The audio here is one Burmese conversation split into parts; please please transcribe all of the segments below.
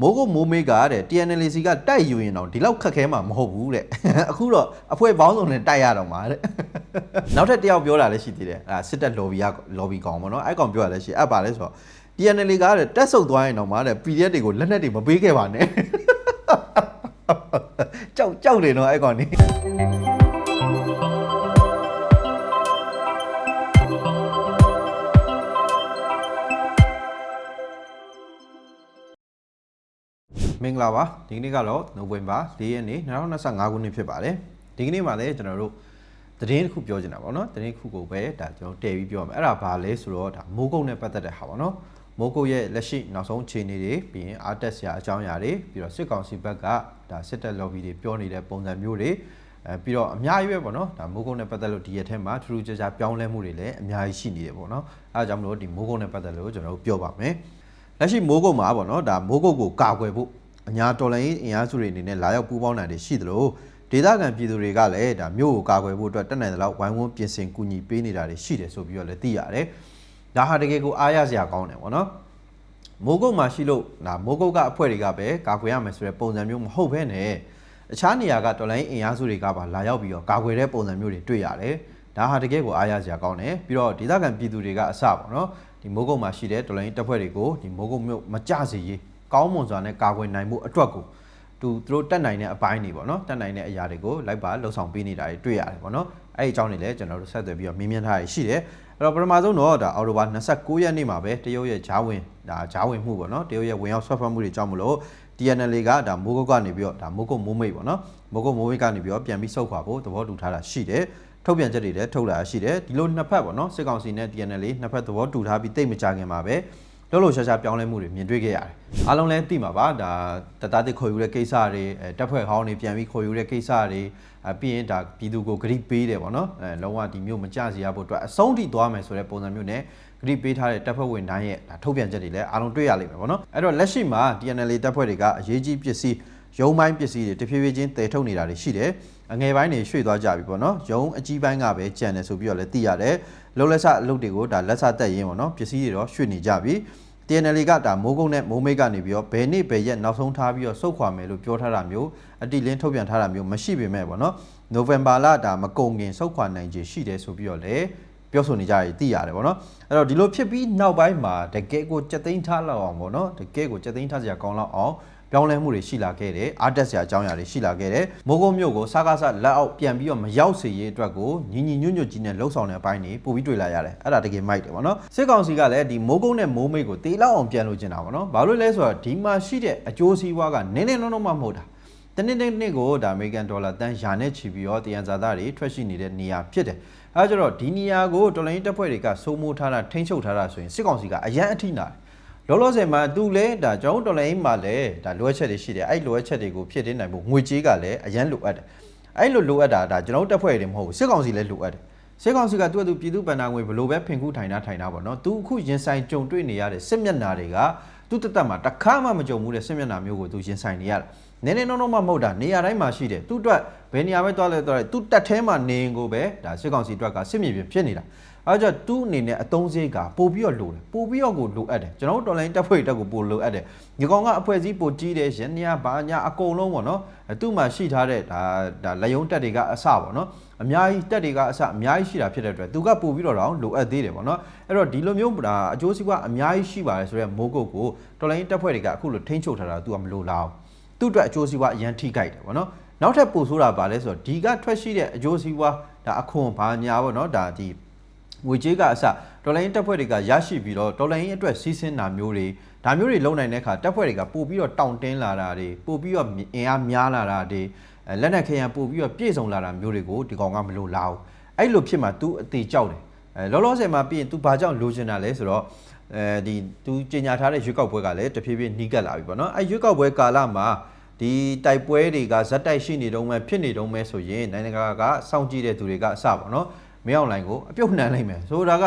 မိုးကုတ်မိုးမေးကတဲ့ TNLC ကတိုက်ယူရင်တော့ဒီလောက်ခက်ခဲမှာမဟုတ်ဘူးတဲ့အခုတော့အဖွဲ့ပေါင်းစုံနဲ့တိုက်ရတော့မှာတဲ့နောက်ထပ်တစ်ယောက်ပြောတာလည်းရှိသေးတယ်အဲစစ်တပ် lobby က lobby ကောင်ပေါ့နော်အဲ့ကောင်ပြောတာလည်းရှိအဲ့ပါလဲဆိုတော့ TNLC ကတဲ့တက်ဆုပ်သွားရင်တော့မှာတဲ့ PDF တွေကိုလက်နက်တွေမပေးခဲ့ပါနဲ့ကြောက်ကြောက်နေတော့အဲ့ကောင်နေ မင်္ဂလာပါဒီကနေ့ကတော့နိုဝင်ဘာ၄ရက်နေ့2025ခုနှစ်ဖြစ်ပါတယ်ဒီကနေ့မှလည်းကျွန်တော်တို့သတင်းတစ်ခုပြောချင်တာပေါ့နော်သတင်းတစ်ခုကိုပဲဒါကျွန်တော်တည်ပြီးပြောရမယ်အဲ့ဒါဘာလဲဆိုတော့ဒါမိုးကုတ်နဲ့ပတ်သက်တဲ့ဟာပေါ့နော်မိုးကုတ်ရဲ့လက်ရှိနောက်ဆုံးအခြေအနေတွေပြီးရင်အားတက်စရာအကြောင်းအရာတွေပြီးတော့စစ်ကောင်စီဘက်ကဒါစစ်တပ် lobby တွေပြောနေတဲ့ပုံစံမျိုးတွေအဲပြီးတော့အများကြီးပဲပေါ့နော်ဒါမိုးကုတ်နဲ့ပတ်သက်လို့ဒီရက်ထဲမှာထူးထူးခြားခြားပြောင်းလဲမှုတွေလည်းအများကြီးရှိနေတယ်ပေါ့နော်အဲဒါကြောင့်မလို့ဒီမိုးကုတ်နဲ့ပတ်သက်လို့ကျွန်တော်တို့ပြောပါမယ်လက်ရှိမိုးကုတ်မှာပေါ့နော်ဒါမိုးကုတ်ကိုကာကွယ်ဖို့ အညာတော်လိုင်းအင်အားစုတွေအနေနဲ့လာရောက်ပူးပေါင်းတာတွေရှိသလိုဒေသခံပြည်သူတွေကလည်းဒါမြို့ကိုကာကွယ်ဖို့အတွက်တက်နိုင်တဲ့လောက်ဝိုင်းဝန်းပြင်ဆင်ကူညီပေးနေတာတွေရှိတယ်ဆိုပြီးတော့လည်းသိရတယ်။ဒါဟာတကယ်ကိုအားရစရာကောင်းတယ်ပေါ့နော်။မိုးကုတ်မှာရှိလို့ဒါမိုးကုတ်ကအဖွဲ့တွေကပဲကာကွယ်ရမယ်ဆိုတဲ့ပုံစံမျိုးမဟုတ်ဘဲနဲ့အခြားနေရာကတော်လိုင်းအင်အားစုတွေကပါလာရောက်ပြီးတော့ကာကွယ်တဲ့ပုံစံမျိုးတွေတွေ့ရတယ်။ဒါဟာတကယ်ကိုအားရစရာကောင်းတယ်။ပြီးတော့ဒေသခံပြည်သူတွေကအစပေါ့နော်။ဒီမိုးကုတ်မှာရှိတဲ့တော်လိုင်းတပ်ဖွဲ့တွေကိုဒီမိုးကုတ်မြို့မကြစေရေး ကောင်းမွန်စွာနဲ့ကာကွယ်နိုင်မှုအတွက်ကိုသူသူတို့တက်နိုင်တဲ့အပိုင်းတွေပေါ့နော်တက်နိုင်တဲ့အရာတွေကိုလိုက်ပါလှုပ်ဆောင်ပေးနေတာတွေတွေ့ရတယ်ပေါ့နော်အဲ့ဒီအကြောင်းတွေလည်းကျွန်တော်တို့ဆက်သွယ်ပြီးတော့မြင်မြင်ထားရရှိတယ်အဲ့တော့ပထမဆုံးတော့ဒါအော်တိုဘာ29ရက်နေ့မှာပဲတရုတ်ရဲ့ဂျားဝင်ဒါဂျားဝင်မှုပေါ့နော်တရုတ်ရဲ့ဝင်ရောက်ဆွတ်ဖက်မှုတွေကြောင့်မလို့ TNL ကဒါမိုးကုတ်ကနေပြီးတော့ဒါမိုးကုတ်မိုးမိတ်ပေါ့နော်မိုးကုတ်မိုးမိတ်ကနေပြီးတော့ပြန်ပြီးဆုတ်ခွာဖို့သဘောတူထားတာရှိတယ်ထုတ်ပြန်ချက်တွေလည်းထုတ်လာရှိတယ်ဒီလိုနှစ်ဖက်ပေါ့နော်စစ်ကောင်စီနဲ့ TNL နှစ်ဖက်သဘောတူထားပြီးတိတ်မကြခင်မှာပဲ လှုပ်လှုပ်ရှားရှားပြောင်းလဲမှုတွေမြင်တွေ့ခဲ့ရတယ်။အားလုံးလည်းသိမှာပါဒါတတတစ်ခေါ်ယူတဲ့ကိစ္စတွေအဲတက်ဖွဲ့ဟောင်းတွေပြန်ပြီးခေါ်ယူတဲ့ကိစ္စတွေအပြီးရင်ဒါပြည်သူကိုဂရိပေးတယ်ပေါ့နော်အဲလုံးဝဒီမျိုးမကြစီရဖို့အတွက်အဆုံးထိသွားမယ်ဆိုတဲ့ပုံစံမျိုးနဲ့ဂရိပေးထားတဲ့တပ်ဖွဲ့ဝင်တိုင်းရဲ့ဒါထုတ်ပြန်ချက်တွေလည်းအားလုံးတွေ့ရလိမ့်မယ်ပေါ့နော်အဲ့တော့လက်ရှိမှာ TNL တပ်ဖွဲ့တွေကအရေးကြီးပစ္စည်းရုံပိုင်းပစ္စည်းတွေတဖြည်းဖြည်းချင်းတည်ထုတ်နေတာတွေရှိတယ် အငယ်ပိုင်းတွေရွှေ့သွားကြပြီပေါ့နော်ရုံအကြီးပိုင်းကပဲကြံတယ်ဆိုပြီးတော့လည်းသိရတယ်လုံလက်ဆအလုပ်တွေကိုဒါလက်ဆတက်ရင်းပေါ့နော်ပစ္စည်းတွေတော့ရွှေ့နေကြပြီ TNL ကဒါမိုးကုန်းနဲ့မိုးမိတ်ကနေပြီးတော့ဘယ်နေ့ဘယ်ရက်နောက်ဆုံးထားပြီးတော့စုတ်ခွာမယ်လို့ပြောထားတာမျိုးအတိလင်းထုတ်ပြန်ထားတာမျိုးမရှိပေမဲ့ပေါ့နော်နိုဝင်ဘာလဒါမကုန်ခင်စုတ်ခွာနိုင်ခြေရှိတယ်ဆိုပြီးတော့လည်းပြောဆိုနေကြရည်သိရတယ်ပေါ့နော်အဲ့တော့ဒီလိုဖြစ်ပြီးနောက်ပိုင်းမှာတကယ်ကိုစက်သိန်းထားလောက်အောင်ပေါ့နော်တကယ်ကိုစက်သိန်းထားစရာကောင်းလောက်အောင် ပြောင်းလဲမှုတွေရှိလာခဲ့တယ်အားတက်စရာအကြောင်းအရာတွေရှိလာခဲ့တယ်မိုးကုန်းမြို့ကိုစားကားစားလက်အောက်ပြန်ပြီးတော့မရောက်စေရေးအတွက်ကိုညီညီညွတ်ညွတ်ကြီးနဲ့လှုပ်ဆောင်တဲ့အပိုင်းတွေပို့ပြီးတွေ့လာရတယ်အဲ့ဒါတကယ်မိုက်တယ်ပေါ့နော်စစ်ကောင်စီကလည်းဒီမိုးကုန်းနဲ့မိုးမိတ်ကိုတေးလောက်အောင်ပြန်လို့ကျင်တာပေါ့နော်ဘာလို့လဲဆိုတော့ဒီမှာရှိတဲ့အကျိုးစီးပွားကနည်းနည်းလုံးလုံးမှမဟုတ်တာတနေ့နေ့နေ့ကိုဒါအမေရိကန်ဒေါ်လာတန်ရာနဲ့ချီပြီးတော့တယန်ဇာတာတွေထွက်ရှိနေတဲ့နေရာဖြစ်တယ်အဲဒါကြတော့ဒီနေရာကိုတော်လိုင်းတပ်ဖွဲ့တွေကစိုးမိုးထားတာထိန်းချုပ်ထားတာဆိုရင်စစ်ကောင်စီကအရန်အထိနာတယ် လောလောဆယ်မှာသူလဲဒါကျွန်တော်တို့တော်လိုင်းမှာလဲဒါလိုအပ်ချက်တွေရှိတယ်အဲ့လိုအပ်ချက်တွေကိုဖြည့်တင်းနိုင်ဖို့ငွေကြေးကလည်းအရန်လိုအပ်တယ်အဲ့လိုလိုအပ်တာဒါကျွန်တော်တို့တက်ဖွဲ့တွေမဟုတ်ဘူးစစ်ကောင်စီလည်းလိုအပ်တယ်စစ်ကောင်စီကသူ့အတူပြည်သူ့ဗန္နာငွေဘလို့ပဲဖင်ခုထိုင်တာထိုင်တာပေါ့နော်သူအခုရင်ဆိုင်ကြုံတွေ့နေရတဲ့စစ်မျက်နှာတွေကသူ့တက်တက်မှာတစ်ခါမှမကြုံဘူးတဲ့စစ်မျက်နှာမျိုးကိုသူရင်ဆိုင်နေရတယ်နည်းနည်းနှုံနှုံမှမဟုတ်တာနေရာတိုင်းမှာရှိတယ်သူ့အတွက်ဘယ်နေရာပဲသွားလဲသွားတယ်သူ့တက်ထဲမှာနေရင်ကိုပဲဒါစစ်ကောင်စီအတွက်ကစစ်မြေပြင်ဖြစ်နေတာ အဲကြောင့်သူ့အနေနဲ့အတုံးစေးကပို့ပြီးတော့လိုတယ်ပို့ပြီးတော့ကိုလိုအပ်တယ်ကျွန်တော်တို့တော်လိုင်းတက်ဖွဲ့တက်ကိုပို့လိုအပ်တယ်ညီကောင်ကအဖွဲ့အစည်းပို့ကြီးတယ်ရန်ညာဘာညာအကုန်လုံးပေါ့နော်အဲသူ့မှာရှိထားတဲ့ဒါဒါလက်ယုံတက်တွေကအစပေါ့နော်အများကြီးတက်တွေကအစအများကြီးရှိတာဖြစ်တဲ့အတွက်သူကပို့ပြီးတော့တော့လိုအပ်သေးတယ်ပေါ့နော်အဲ့တော့ဒီလိုမျိုးဒါအကျိုးစီးပွားအများကြီးရှိပါတယ်ဆိုတော့မိုးကုတ်ကိုတော်လိုင်းတက်ဖွဲ့တွေကအခုလိုထိန်းချုပ်ထားတာသူကမလိုလားဘူးသူ့အတွက်အကျိုးစီးပွားအရန်ထိကြိုက်တယ်ဗောနော်နောက်ထပ်ပို့ဆိုးတာပါလဲဆိုတော့ဒီကထွက်ရှိတဲ့အကျိုးစီးပွားဒါအခွန်ဘာညာဗောနော်ဒါဒီ ငွေကြေးကအစဒေါ်လာရင်းတပ်ဖွဲ့တွေကရရှိပြီးတော့ဒေါ်လာရင်းအတွက်စီးဆင်းတာမျိုးတွေဒါမျိုးတွေလုံနိုင်တဲ့အခါတပ်ဖွဲ့တွေကပို့ပြီးတော့တောင့်တင်းလာတာတွေပို့ပြီးတော့အင်အားများလာတာတွေလက်နက်ခဲယံပို့ပြီးတော့ပြည့်စုံလာတာမျိုးတွေကိုဒီကောင်ကမလိုလားဘူးအဲ့လိုဖြစ်မှ तू အသေးကြောက်တယ်အဲလောလောဆယ်မှာပြီးရင် तू ဘာကြောင့်လိုချင်တာလဲဆိုတော့အဲဒီသူကြီးညာထားတဲ့ရွေးကောက်ပွဲကလည်းတဖြည်းဖြည်းနှီးကပ်လာပြီပေါ့နော်အဲရွေးကောက်ပွဲကာလမှာဒီတိုက်ပွဲတွေကဇက်တိုက်ရှိနေတုံးပဲဖြစ်နေတုံးပဲဆိုရင်နိုင်ငံကစောင့်ကြည့်တဲ့သူတွေကအစပေါ့နော် မင်းအောင်လိုင်းကိုအပြုတ်နှံလိုက်မယ်ဆိုတာက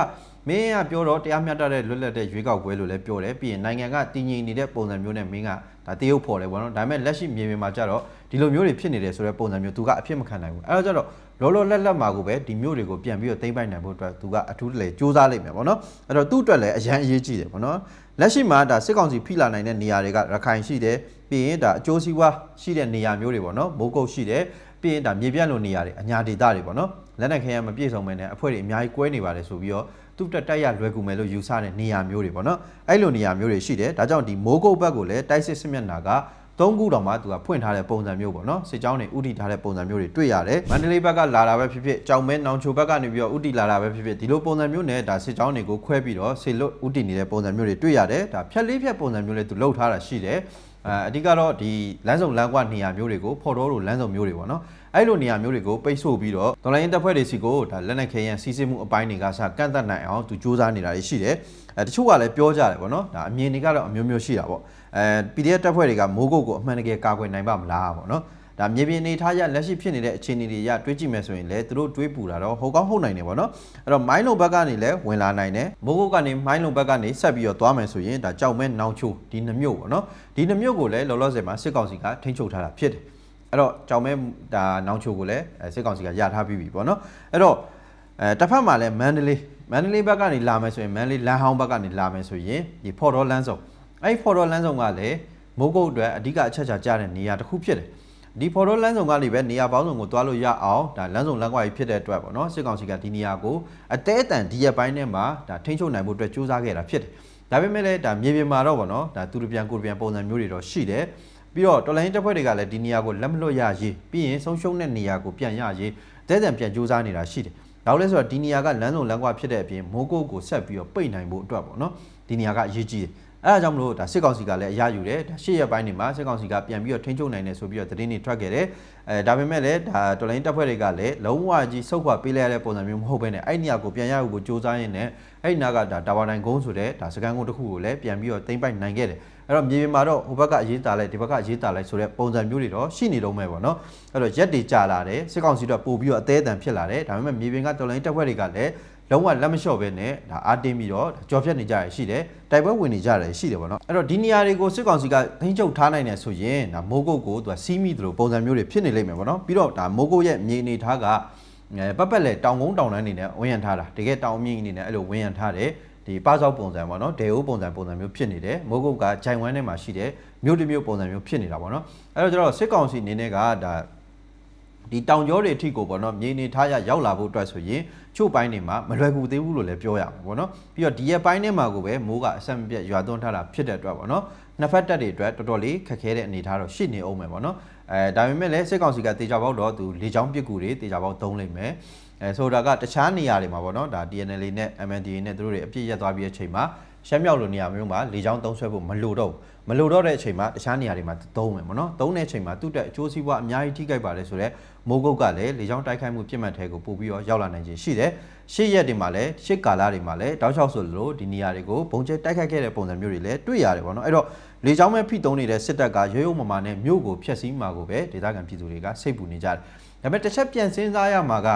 မင်းကပြောတော့တရားမျှတတဲ့လွတ်လပ်တဲ့ရွေးကောက်ပွဲလို့လည်းပြောတယ်ပြီးရင်နိုင်ငံကတည်ငြိမ်နေတဲ့ပုံစံမျိုးနဲ့မင်းကဒါတရုပ်ဖော်တယ်ပေါ့နော်ဒါပေမဲ့လက်ရှိမြေပြင်မှာကြတော့ဒီလိုမျိုးတွေဖြစ်နေတယ်ဆိုတဲ့ပုံစံမျိုးသူကအဖြစ်မခံနိုင်ဘူးအဲတော့ကြတော့လောလောလတ်လတ်မှာကိုပဲဒီမျိုးတွေကိုပြန်ပြီးတော့သိမ့်ပိုက်နိုင်ဖို့အတွက်သူကအထူးတလေစူးစမ်းလိုက်မယ်ပေါ့နော်အဲ့တော့သူ့အတွက်လည်းအရန်အရေးကြီးတယ်ပေါ့နော်လက်ရှိမှာဒါစစ်ကောင်စီဖိလာနိုင်တဲ့နေရာတွေကရခိုင်ရှိတယ်ပြီးရင်ဒါအကျိုးစီးပွားရှိတဲ့နေရာမျိုးတွေပေါ့နော်မိုးကုတ်ရှိတယ်ပြီးရင်ဒါမြေပြန့်လိုနေရာတွေအညာဒေသတွေပေါ့နော် လက်နက်ခဲယမ်းမပြည့်စုံမဲနဲ့အဖွဲ့တွေအများကြီးကွဲနေပါတယ်ဆိုပြီးတော့သူ့တက်တိုက်ရလွယ်ကူမယ်လို့ယူဆတဲ့နေရာမျိုးတွေပေါ့နော်အဲ့လိုနေရာမျိုးတွေရှိတယ်ဒါကြောင့်ဒီမိုးကုတ်ဘက်ကိုလည်းတိုက်စစ်စစ်မျက်နှာက သုံးခုတောင်မှသူကဖွင့်ထားတဲ့ပုံစံမျိုးပေါ့နော်စစ်ကြောင်းတွေဥတီထားတဲ့ပုံစံမျိုးတွေတွေ့ရတယ်မန္တလေးဘက်ကလာတာပဲဖြစ်ဖြစ်ကြောင်မဲနောင်ချိုဘက်ကနေပြီးတော့ဥတီလာတာပဲဖြစ်ဖြစ်ဒီလိုပုံစံမျိုးနဲ့ဒါစစ်ကြောင်းတွေကိုခွဲပြီးတော့ဆေလွတ်ဥတီနေတဲ့ပုံစံမျိုးတွေတွေ့ရတယ်ဒါဖြက်လေးဖြက်ပုံစံမျိုးလေးသူလှုပ်ထားတာရှိတယ်အဲအဓိကတော့ဒီလမ်းစုံလမ်းကွနေရာမျိုးတွေကိုဖော်တော်တို့လမ်းစုံမျိုးတွေပေါ့နော်အဲ့လိုနေရာမျိုးတွေကိုပိတ်ဆို့ပြီးတော့ဒေါ်လာရင်းတပ်ဖွဲ့တွေစီကိုဒါလက်နက်ခဲယမ်းစီးဆင်းမှုအပိုင်းတွေကစကန့်သက်နိုင်အောင်သူစူးစမ်းနေတာရှိတယ်အဲတချို့ကလည်းပြောကြတယ်ပေါ့နော်ဒါအမြင်တွေကတော့အမျိုးမျိုးရှိတာပေါ့ အဲ PDF တပ်ဖွဲ့တွေကမိုးကုတ်ကိုအမှန်တကယ်ကာကွယ်နိုင်ပါမလားပေါ့နော်ဒါမြေပြင်အနေထားရလက်ရှိဖြစ်နေတဲ့အခြေအနေတွေရတွေးကြည့်မယ်ဆိုရင်လည်းသူတို့တွေးပူတာတော့ဟုတ်ကောင်းဟုတ်နိုင်တယ်ပေါ့နော်အဲ့တော့မိုင်းလုံဘက်ကနေလည်းဝင်လာနိုင်တယ်မိုးကုတ်ကနေမိုင်းလုံဘက်ကနေဆက်ပြီးတော့သွားမယ်ဆိုရင်ဒါကြောက်မဲနောင်ချိုဒီနှမျိုးပေါ့နော်ဒီနှမျိုးကိုလည်းလောလောဆယ်မှာစစ်ကောင်စီကထိန်းချုပ်ထားတာဖြစ်တယ်အဲ့တော့ကြောင်မဲဒါနောင်ချိုကိုလည်းအဲစစ်ကောင်စီကရထားပြီးပြီပေါ့နော်အဲ့တော့အဲတစ်ဖက်မှာလည်းမန္တလေးမန္တလေးဘက်ကနေလာမယ်ဆိုရင်မန္တလေးလမ်းဟောင်းဘက်ကနေလာမယ်ဆိုရင်ဒီဖော်တော်လမ်းစုံ အဲ့ဒီဖော်တော်လမ်းစုံကလည်းမိုးကုတ်အတွက်အဓိကအချက်ချာကြတဲ့နေရာတစ်ခုဖြစ်တယ်ဒီဖော်တော်လမ်းစုံကနေပဲနေရာပေါင်းစုံကိုတွားလို့ရအောင်ဒါလမ်းစုံလမ်းကွာကြီးဖြစ်တဲ့အတွက်ပေါ့နော်စစ်ကောင်စီကဒီနေရာကိုအတဲအတန်ဒီရက်ပိုင်းထဲမှာဒါထိန်းချုပ်နိုင်ဖို့အတွက်စူးစမ်းခဲ့တာဖြစ်တယ်ဒါပေမဲ့လည်းဒါမြေပြင်မှာတော့ပေါ့နော်ဒါသူတို့ပြန်ကိုယ်ပြန်ပုံစံမျိုးတွေတော့ရှိတယ်ပြီးတော့တော်လိုင်းတပ်ဖွဲ့တွေကလည်းဒီနေရာကိုလက်မလွတ်ရရေးပြီးရင်ဆုံးရှုံးတဲ့နေရာကိုပြန်ရရေးတဲတန်ပြန်စူးစမ်းနေတာရှိတယ်။ဒါလည်းဆိုတော့ဒီနေရာကလမ်းစုံလမ်းကွာဖြစ်တဲ့အပြင်မိုးကုတ်ကိုဆက်ပြီးတော့ပိတ်နိုင်ဖို့အတွက်ပေါ့နော်ဒီနေရာကအရေးကြီးတယ်။ အဲဒါကြောင့်မလို့ဒါစစ်ကောင်စီကလည်းအရယူတယ်ဒါရှေ့ရက်ပိုင်းတွေမှာစစ်ကောင်စီကပြန်ပြီးတော့ထိန်းချုပ်နိုင်တယ်ဆိုပြီးတော့သတင်းတွေထွက်ခဲ့တယ်အဲဒါပေမဲ့လည်းဒါတော်လိုင်းတပ်ဖွဲ့တွေကလည်းလုံးဝကြီးစုပ်ခွာပေးလိုက်ရတဲ့ပုံစံမျိုးမဟုတ်ဘဲနဲ့အဲ့နေရာကိုပြန်ရယူဖို့စူးစမ်းရင်းနဲ့အဲ့နာကဒါတာဝါတိုင်းကုန်းဆိုတဲ့ဒါစကန်ကုန်းတစ်ခုကိုလည်းပြန်ပြီးတော့သိမ့်ပိုက်နိုင်ခဲ့တယ်အဲ့တော့မြေပြင်မှာတော့ဟိုဘက်ကအရေးတာလိုက်ဒီဘက်ကအရေးတာလိုက်ဆိုတဲ့ပုံစံမျိုးတွေတော့ရှိနေတော့မယ်ပေါ့နော်အဲ့တော့ရက်တွေကြာလာတယ်စစ်ကောင်စီတော့ပို့ပြီးတော့အသေးအတန်ဖြစ်လာတယ်ဒါပေမဲ့မြေပြင်ကတော်လိုင်းတပ်ဖွဲ့တွေကလည်း လုံးဝလက်မလျှော့ပဲနဲ့ဒါအာတင်းပြီးတော့ကြော်ဖြတ်နေကြရရှိတယ်တိုက်ပွဲဝင်နေကြရရှိတယ်ပေါ့နော်အဲ့တော့ဒီနေရာတွေကိုစစ်ကောင်စီကထိန်းချုပ်ထားနိုင်တယ်ဆိုရင်ဒါမိုးကုတ်ကိုသူကစီးမိသလိုပုံစံမျိုးတွေဖြစ်နေလိမ့်မယ်ပေါ့နော်ပြီးတော့ဒါမိုးကုတ်ရဲ့မြေအနေထားကအဲပတ်ပတ်လဲတောင်ကုန်းတောင်တန်းနေနဲ့ဝင်းရံထားတာတကယ်တောင်မြင့်အနေနဲ့အဲ့လိုဝင်းရံထားတယ်ဒီပစောက်ပုံစံပေါ့နော်ဒေအိုးပုံစံပုံစံမျိုးဖြစ်နေတယ်မိုးကုတ်ကဂျိုင်ဝမ်းထဲမှာရှိတယ်မြို့တစ်မြို့ပုံစံမျိုးဖြစ်နေတာပေါ့နော်အဲ့တော့ကျတော့စစ်ကောင်စီအနေနဲ့ကဒါ ဒီတောင်ကျောတွေအထိကိုပေါ့နော်မြေနေထားရရောက်လာဖို့အတွက်ဆိုရင်ချို့ပိုင်းတွေမှာမလွယ်ကူသေးဘူးလို့လည်းပြောရမှာပေါ့နော်ပြီးတော့ဒီရက်ပိုင်းထဲမှာကိုပဲမိုးကအဆက်မပြတ်ရွာသွန်းထားတာဖြစ်တဲ့အတွက်ပေါ့နော်နှစ်ဖက်တက်တွေအတွက်တော်တော်လေးခက်ခဲတဲ့အနေအထားတော့ရှိနေအောင်မယ်ပေါ့နော်အဲဒါပေမဲ့လည်းစစ်ကောင်စီကတေချာပေါက်တော့သူလေချောင်းပစ်ကူတွေတေချာပေါက်သုံးလိုက်မယ်အဲဆိုတာကတခြားနေရာတွေမှာပေါ့နော်ဒါ DNL နဲ့ MNDA နဲ့သူတို့တွေအပြည့်ရက်သွားပြီးတဲ့အချိန်မှာ ရှမ်းမြောက်လိုနေရာမျိုးမှာလေချောင်းသုံးဆွဲဖို့မလိုတော့ဘူးမလိုတော့တဲ့အချိန်မှာတခြားနေရာတွေမှာသုံးမယ်ပေါ့နော်သုံးတဲ့အချိန်မှာသူ့တက်အကျိုးစီးပွားအများကြီးထိခိုက်ပါတယ်ဆိုတော့မိုးကုတ်ကလည်းလေချောင်းတိုက်ခိုက်မှုပြစ်မှတ်ထဲကိုပို့ပြီးတော့ရောက်လာနိုင်ခြင်းရှိတယ်ရှေ့ရက်တွေမှာလည်းရှေ့ကာလတွေမှာလည်းတောက်လျှောက်ဆိုလို့ဒီနေရာတွေကိုဘုံကျဲတိုက်ခိုက်ခဲ့တဲ့ပုံစံမျိုးတွေလည်းတွေ့ရတယ်ပေါ့နော်အဲ့တော့လေချောင်းမဲ့ဖိတုံးနေတဲ့စစ်တပ်ကရိုးရိုးမမာနဲ့မြို့ကိုဖျက်ဆီးမှာကိုပဲဒေသခံပြည်သူတွေကစိတ်ပူနေကြတယ်ဒါပေမဲ့တစ်ချက်ပြန်စဉ်းစားရမှာက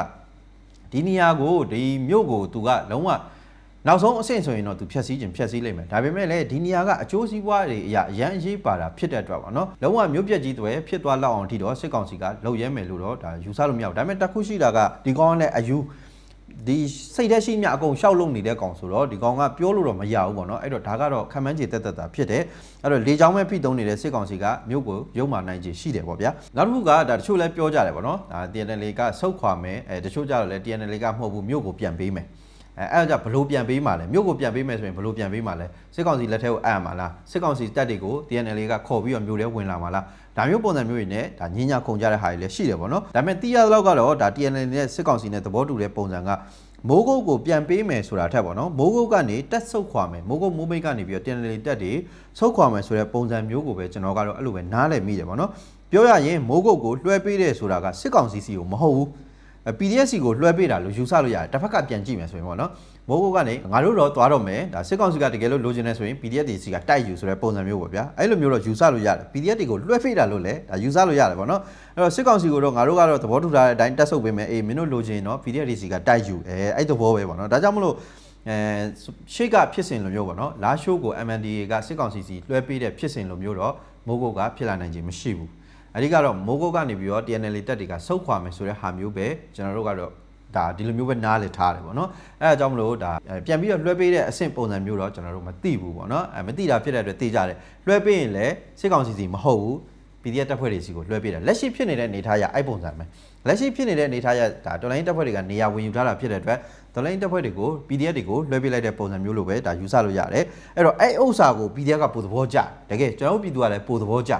ဒီနေရာကိုဒီမြို့ကိုသူကလုံးဝ နောက်ဆုံးအဆင့်ဆိုရင်တော့သူဖြတ်စည်းခြင်းဖြတ်စည်းလိမ့်မယ်ဒါပေမဲ့လည်းဒီနေရာကအကျိုးစီးပွားတွေအရာအရန်အရေးပါတာဖြစ်တဲ့အတွက်ပါနော်လုံးဝမြို့ပြက်ကြီးတွေဖြစ်သွားလောက်အောင်ထိတော့စစ်ကောင်စီကလှုပ်ရဲမယ်လို့တော့ဒါယူဆလို့မရဘူးဒါပေမဲ့တစ်ခုရှိတာကဒီကောင်ကလည်းအယူဒီစိတ်သက်ရှိမြအကုန်ရှောက်လုံနေတဲ့ကောင်ဆိုတော့ဒီကောင်ကပြောလို့တော့မရဘူးပေါ့နော်အဲ့တော့ဒါကတော့ခံမှန်းခြေတက်တက်တာဖြစ်တယ်အဲ့တော့လေချောင်းမဲ့ဖိတုံးနေတဲ့စစ်ကောင်စီကမြို့ကိုရုံမာနိုင်ခြေရှိတယ်ပေါ့ဗျာနောက်တစ်ခုကဒါတချို့လည်းပြောကြတယ်ပေါ့နော်ဒါ TNL ကဆုတ်ခွာမယ်အဲတချို့ကြတော့လည်း TNL ကမဟုတ်ဘူးမြို့ကိုပြန်ပေးမယ် အဲအဲ့ဒါကြောင့်ဘလို့ပြန်ပေးမှာလဲမြို့ကိုပြန်ပေးမယ်ဆိုရင်ဘလို့ပြန်ပေးမှာလဲစစ်ကောင်စီလက်ထက်ကိုအပ်မှာလားစစ်ကောင်စီတပ်တွေကို TNL ကခေါ်ပြီးတော့မြို့ထဲဝင်လာမှာလားဒါမျိုးပုံစံမျိုးတွေနဲ့ဒါညင်ညာခုန်ကြတဲ့ဟာတွေလည်းရှိတယ်ပေါ့နော်ဒါပေမဲ့တီးရတဲ့လောက်ကတော့ဒါ TNL နဲ့စစ်ကောင်စီနဲ့သဘောတူတဲ့ပုံစံကမိုးကုတ်ကိုပြန်ပေးမယ်ဆိုတာထက်ပေါ့နော်မိုးကုတ်ကနေတက်ဆုတ်ခွာမယ်မိုးကုတ်မိုးမိတ်ကနေပြီးတော့ TNL တက်တွေဆုတ်ခွာမယ်ဆိုတဲ့ပုံစံမျိုးကိုပဲကျွန်တော်ကတော့အဲ့လိုပဲနားလည်မိတယ်ပေါ့နော်ပြောရရင်မိုးကုတ်ကိုလွှဲပေးတယ်ဆိုတာကစစ်ကောင်စီစီကိုမဟုတ်ဘူး PDSC ကိုလွှဲပေးတာလို့ယူဆလို့ရတယ်တစ်ဖက်ကပြန်ကြည့်မယ်ဆိုရင်ပေါ့နော်မိုးကုတ်ကနေငါတို့တော့သွားတော့မယ်ဒါစစ်ကောင်စီကတကယ်လို့လိုချင်နေဆိုရင် PDSC ကတိုက်ယူဆိုတဲ့ပုံစံမျိုးပေါ့ဗျာအဲ့လိုမျိုးတော့ယူဆလို့ရတယ် PDSC ကိုလွှဲပေးတာလို့လည်းဒါယူဆလို့ရတယ်ပေါ့နော်အဲ့တော့စစ်ကောင်စီကိုတော့ငါတို့ကတော့သဘောတူထားတဲ့အတိုင်းတက်ဆုပ်ပေးမယ်အေးမင်းတို့လိုချင်တော့ PDSC ကတိုက်ယူအဲအဲ့သဘောပဲပေါ့နော်ဒါကြောင့်မလို့အဲရှေ့ကဖြစ်စဉ်လိုမျိုးပေါ့နော်လာရှိုးကို MNDA ကစစ်ကောင်စီစီလွှဲပေးတဲ့ဖြစ်စဉ်လိုမျိုးတော့မိုးကုတ်ကဖြစ်လာနိုင်ခြင်းမရှိဘူး အဓိကတော့မိုးကုတ်ကနေပြီးတော့ TNL တက်တွေကစုတ်ခွာမယ်ဆိုတဲ့ဟာမျိုးပဲကျွန်တော်တို့ကတော့ဒါဒီလိုမျိုးပဲနားလည်ထားတယ်ပေါ့နော်အဲအကြောင်းမလို့ဒါပြန်ပြီးတော့လွှဲပေးတဲ့အဆင့်ပုံစံမျိုးတော့ကျွန်တော်တို့မသိဘူးပေါ့နော်အဲမသိတာဖြစ်တဲ့အတွက်သိကြတယ်လွှဲပေးရင်လည်းစစ်ကောင်စီစီမဟုတ်ဘူး PDF တပ်ဖွဲ့တွေစီကိုလွှဲပေးတာလက်ရှိဖြစ်နေတဲ့အနေအထားရအဲ့ပုံစံပဲလက်ရှိဖြစ်နေတဲ့အနေအထားရဒါတော်လိုင်းတပ်ဖွဲ့တွေကနေရာဝင်ယူထားတာဖြစ်တဲ့အတွက်တော်လိုင်းတပ်ဖွဲ့တွေကို PDF တွေကိုလွှဲပေးလိုက်တဲ့ပုံစံမျိုးလိုပဲဒါယူဆလို့ရတယ်အဲ့တော့အဲ့ဥစ္စာကို PDF ကပိုသဘောကျတကယ်ကျွန်တော်တို့ပြည်သူကလည်းပိုသဘောကျ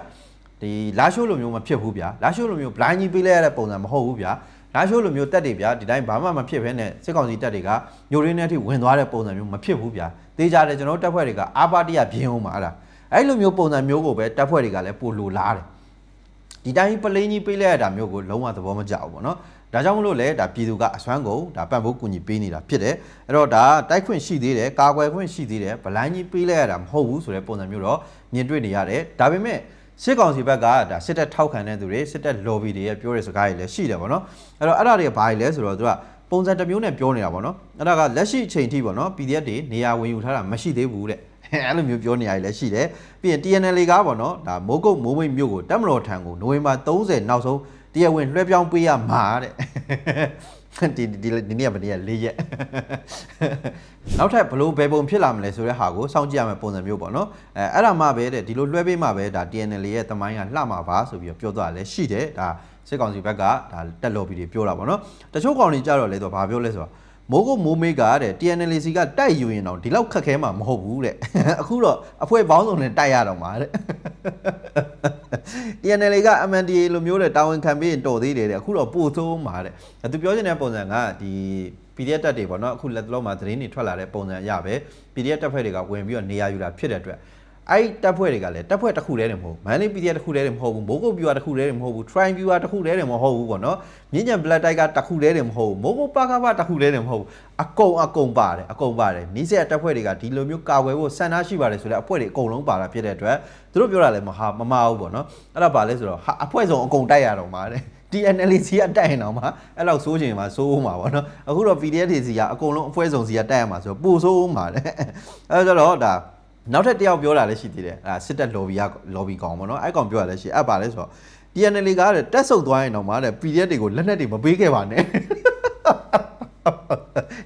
ဒီလာရှိုးလိုမျိုးမဖြစ်ဘူးဗျာလာရှိုးလိုမျိုး blind ကြီးပေးလိုက်ရတဲ့ပုံစံမဟုတ်ဘူးဗျာလာရှိုးလိုမျိုးတက်တွေဗျာဒီတိုင်းဘာမှမဖြစ်ဘဲနဲ့စစ်ကောင်စီတက်တွေကညိုရင်းနဲ့အထိဝင်သွားတဲ့ပုံစံမျိုးမဖြစ်ဘူးဗျာတေးကြတယ်ကျွန်တော်တို့တပ်ဖွဲ့တွေကအာပါတိယပြင်းအောင်ပါအဲ့ဒါအဲ့လိုမျိုးပုံစံမျိုးကိုပဲတပ်ဖွဲ့တွေကလည်းပိုလိုလားတယ်ဒီတိုင်းပလိန်ကြီးပေးလိုက်ရတာမျိုးကိုလုံးဝသဘောမကျဘူးပေါ့နော်ဒါကြောင့်မလို့လဲဒါပြည်သူကအစွမ်းကုန်ဒါပံ့ပိုးကူညီပေးနေတာဖြစ်တယ်အဲ့တော့ဒါတိုက်ခွင့်ရှိသေးတယ်ကာကွယ်ခွင့်ရှိသေးတယ်ဗလိုင်းကြီးပေးလိုက်ရတာမဟုတ်ဘူးဆိုတဲ့ပုံစံမျိုးတော့မြင်တွေ့နေရတယ်ဒါပေမဲ့ စစ်ကောင်စီဘက်ကဒါစစ်တပ်ထောက်ခံတဲ့သူတွေစစ်တပ် lobby တွေရဲ့ပြောတဲ့စကားတွေလည်းရှိတယ်ပေါ့နော်အဲ့တော့အဲ့ဒါတွေကဘာတွေလဲဆိုတော့သူကပုံစံတစ်မျိုးနဲ့ပြောနေတာပေါ့နော်အဲ့ဒါကလက်ရှိအချိန်ထိပေါ့နော် PDF တွေနေရာဝင်ယူထားတာမရှိသေးဘူးတဲ့အဲ့လိုမျိုးပြောနေရတယ်လည်းရှိတယ်ပြီးရင် TNL ကပေါ့နော်ဒါမိုးကုတ်မိုးမိတ်မြို့ကိုတက်မတော်ထံကိုနိုဝင်ဘာ30နောက်ဆုံးတရားဝင်လွှဲပြောင်းပေးရမှာတဲ့ ဒီဒီဒီနေ့ကမနေ့က၄ရက်နောက်ထပ်ဘလို့ဘယ်ပုံဖြစ်လာမလဲဆိုတဲ့ဟာကိုစောင့်ကြည့်ရမယ့်ပုံစံမျိုးပေါ့နော်အဲအဲ့ဒါမှပဲတဲ့ဒီလိုလွှဲပေးမှပဲဒါ TNL ရဲ့တမိုင်းကလှမှာပါဆိုပြီးတော့ပြောသွားတာလည်းရှိတယ်ဒါစစ်ကောင်စီဘက်ကဒါတက်လော်ဘီတွေပြောတာပေါ့နော်တချို့ကောင်တွေကြတော့လေတော့ဘာပြောလဲဆိုတော့ မိုးကုတ်မိုးမေးကတဲ့ TNLC ကတိုက်ယူရင်တော့ဒီလောက်ခက်ခဲမှာမဟုတ်ဘူးတဲ့အခုတော့အဖွဲပေါင်းစုံနဲ့တိုက်ရတော့မှာတဲ့ TNL က MNDA လိုမျိုးတဲ့တာဝန်ခံပြီးရင်တော်သေးတယ်တဲ့အခုတော့ပို့သုံးမှာတဲ့သူပြောချင်တဲ့ပုံစံကဒီ PDF တက်တွေပေါ့နော်အခုလက်တလုံးမှာသတင်းတွေထွက်လာတဲ့ပုံစံအရပဲ PDF တက်ဖွဲ့တွေကဝင်ပြီးတော့နေရာယူတာဖြစ်တဲ့အတွက် အဲ့တပ်ဖွဲ့တွေကလည်းတပ်ဖွဲ့တစ်ခုတည်းနဲ့မဟုတ်ဘူးမန်လေး PDF တစ်ခုတည်းနဲ့မဟုတ်ဘူးမိုးကုတ် viewer တစ်ခုတည်းနဲ့မဟုတ်ဘူး Try viewer တစ်ခုတည်းနဲ့မဟုတ်ဘူးပေါ့နော်မြင်းညံ Black Tiger တစ်ခုတည်းနဲ့မဟုတ်ဘူးမိုးကုတ်ပါကပါတစ်ခုတည်းနဲ့မဟုတ်ဘူးအကုန်အကုန်ပါတယ်အကုန်ပါတယ်နီးစက်တပ်ဖွဲ့တွေကဒီလိုမျိုးကာဝယ်ဖို့စံနှရှိပါတယ်ဆိုတော့အဖွဲ့တွေအကုန်လုံးပါတာဖြစ်တဲ့အတွက်သူတို့ပြောတာလည်းမဟာမမဟုတ်ပေါ့နော်အဲ့ဒါပါလဲဆိုတော့ဟာအဖွဲ့စုံအကုန်တိုက်ရတော့မှာတဲ့ TNLC ကတိုက်ရင်တော့မှအဲ့လောက်စိုးချင်မှာစိုးမှာပေါ့နော်အခုတော့ PDF တွေစီကအကုန်လုံးအဖွဲ့စုံစီကတိုက်ရမှာဆိုတော့ပူစိုးမှာတဲ့အဲ့တော့ဒါ နောက်ထပ်တယောက်ပြောတာလည်းရှိသေးတယ်အဲစစ်တပ် lobby က lobby ကောင်ပေါ့နော်အဲ့ကောင်ပြောတာလည်းရှိအဲ့ပါလဲဆိုတော့ TNL ကတဲ့တက်ဆုပ်သွားရင်တော့မှတဲ့ PDF တွေကိုလက်နက်တွေမပေးခဲ့ပါနဲ့